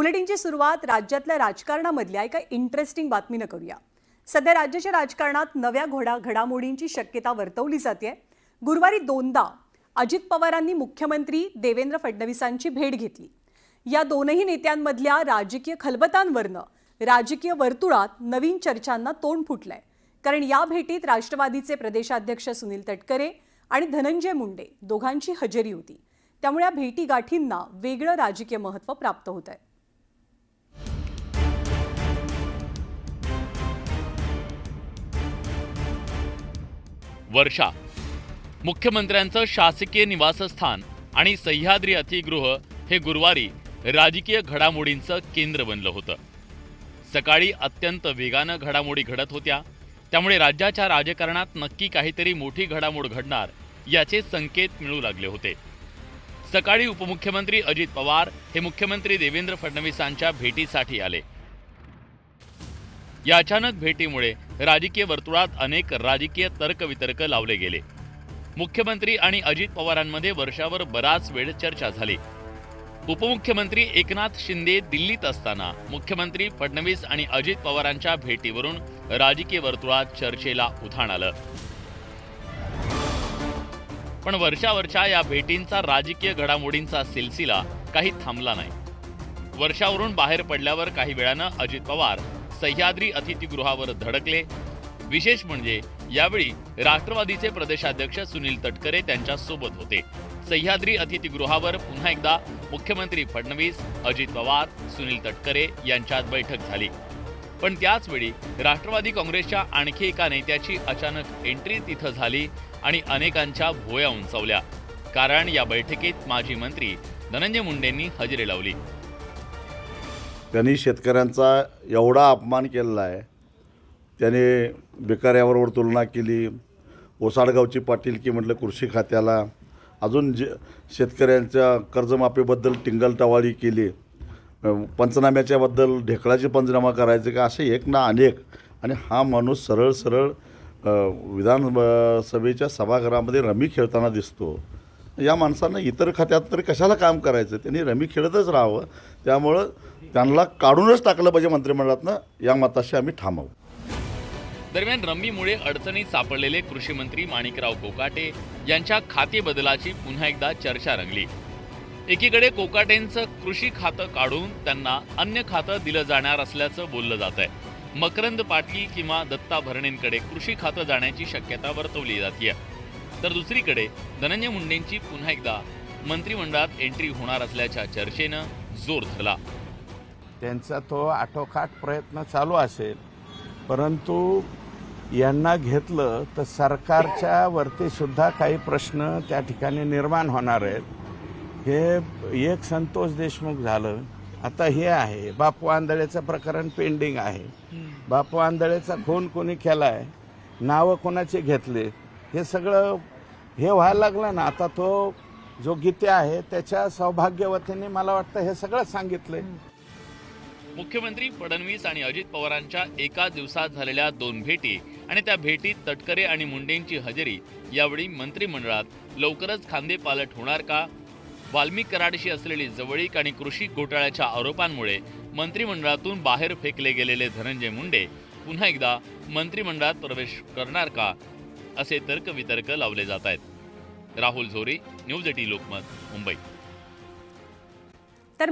बुलेटिनची सुरुवात राज्यातल्या राजकारणामधल्या एका इंटरेस्टिंग बातमीनं करूया. सध्या राज्याच्या राजकारणात नव्या घोडा घडामोडींची शक्यता वर्तवली जाते गुरुवारी दोनदा अजित पवारांनी मुख्यमंत्री देवेंद्र फडणवीसांची भेट घेतली. या दोनही नेत्यांमधल्या राजकीय खलबतांवरनं राजकीय वर्तुळात नवीन चर्चांना तोंड फुटलंय. कारण या भेटीत राष्ट्रवादीचे प्रदेशाध्यक्ष सुनील तटकरे आणि धनंजय मुंडे दोघांची हजेरी होती. त्यामुळे या भेटीगाठींना वेगळं राजकीय महत्त्व प्राप्त होत आहे वर्षा. मुख्यमंत्र्यांचं शासकीय निवासस्थान आणि सह्याद्री अतिगृह हे गुरुवारी राजकीय घडामोडींचं केंद्र बनलं होतं. सकाळी अत्यंत वेगानं घडामोडी घडत होत्या. त्यामुळे राज्याच्या राजकारणात नक्की काहीतरी मोठी घडामोड घडणार याचे संकेत मिळू लागले होते. सकाळी उपमुख्यमंत्री अजित पवार हे मुख्यमंत्री देवेंद्र फडणवीसांच्या भेटीसाठी आले. या अचानक भेटीमुळे राजकीय वर्तुळात अनेक राजकीय तर्कवितर्क लावले गेले. मुख्यमंत्री आणि अजित पवारांमध्ये वर्षावर बराच वेळ चर्चा झाली. उपमुख्यमंत्री एकनाथ शिंदे दिल्लीत असताना मुख्यमंत्री फडणवीस आणि अजित पवारांच्या भेटीवरून राजकीय वर्तुळात चर्चेला उधाण आलं. पण वर्षावरच्या या भेटींचा राजकीय घडामोडींचा सिलसिला काही थांबला नाही. वर्षावरून बाहेर पडल्यावर काही वेळानं अजित पवार सह्याद्री अतिथीगृहावर धडकले. विशेष म्हणजे यावेळी राष्ट्रवादीचे प्रदेशाध्यक्ष सुनील तटकरे त्यांच्यासोबत होते. सह्याद्री अतिथीगृहावर पुन्हा एकदा मुख्यमंत्री फडणवीस अजित पवार सुनील तटकरे यांच्यात बैठक झाली. पण त्याचवेळी राष्ट्रवादी काँग्रेसच्या आणखी एका नेत्याची अचानक एंट्री तिथं झाली आणि अनेकांच्या भोया उंचावल्या. कारण या बैठकीत माजी मंत्री धनंजय मुंडेंनी हजेरी लावली. त्यांनी शेतकऱ्यांचा एवढा अपमान केलेला आहे. त्याने बेकाऱ्याबरोबर तुलना केली. ओसाडगावची पाटील की म्हटलं कृषी खात्याला. अजून जे शेतकऱ्यांच्या कर्जमाफीबद्दल टिंगलटवाळी केली. पंचनाम्याच्याबद्दल ढेकळाचे पंचनामा करायचे का? असे एक ना अनेक. आणि हा माणूस सरळ सरळ विधानसभेच्या सभागृहामध्ये रमी खेळताना दिसतो. या माणसानं इतर खात्यात तर कशाला काम करायचं? त्यांनी रमी खेळतच राहावं. त्यामुळं त्यांना काढूनच टाकलं पाहिजे मंत्रिमंडळातनं. या मताशी आम्ही थांबवू दरम्यान रम्मीमुळे अडचणीत सापडलेले कृषी मंत्री माणिकराव कोकाटे यांच्या खाते बदलाची पुन्हा एकदा चर्चा रंगली. एकीकडे कोकाटेंचं कृषी खातं काढून त्यांना अन्य खातं दिलं जाणार असल्याचं बोललं जात आहे मकरंद पाटील किंवा दत्ता भरणेंकडे कृषी खातं जाण्याची शक्यता वर्तवली जाते तर दुसरीकडे धनंजय मुंडेंची पुन्हा एकदा मंत्रिमंडळात एंट्री होणार असल्याच्या चर्चेनं जोर धरला. त्यांचा तो आटोकाट प्रयत्न चालू असेल परंतु यांना घेतलं तर सरकारच्या वरती सुद्धा काही प्रश्न त्या ठिकाणी निर्माण होणार आहेत. हे एक संतोष देशमुख झालं. आता हे आहे बापू आंधळेचं प्रकरण पेंडिंग आहे. बापू आंधळेचा खून कोणी केलाय? नावं कोणाचे घेतले हे सगळं हे व्हायला लागलं ना आता तो जो गीते आहे त्याच्या सौभाग्यवतीने मला वाटतं हे सगळं सांगितलंय. मुख्यमंत्री फडणवीस आणि अजित पवारांच्या एका दिवसात झालेल्या दोन भेटी आणि त्या भेटीत तटकरे आणि मुंडेंची हजेरी यावेळी मंत्रिमंडळात लवकरच खांदे पालट होणार का? वाल्मिक कराडशी असलेली जवळीक आणि कृषी घोटाळ्याच्या आरोपांमुळे मंत्रिमंडळातून बाहेर फेकले गेलेले धनंजय मुंडे पुन्हा एकदा मंत्रिमंडळात प्रवेश करणार का? असे तर्कवितर्क लावले जात आहेत. राहुल झोरी न्यूज एटी लोकमत मुंबई. तर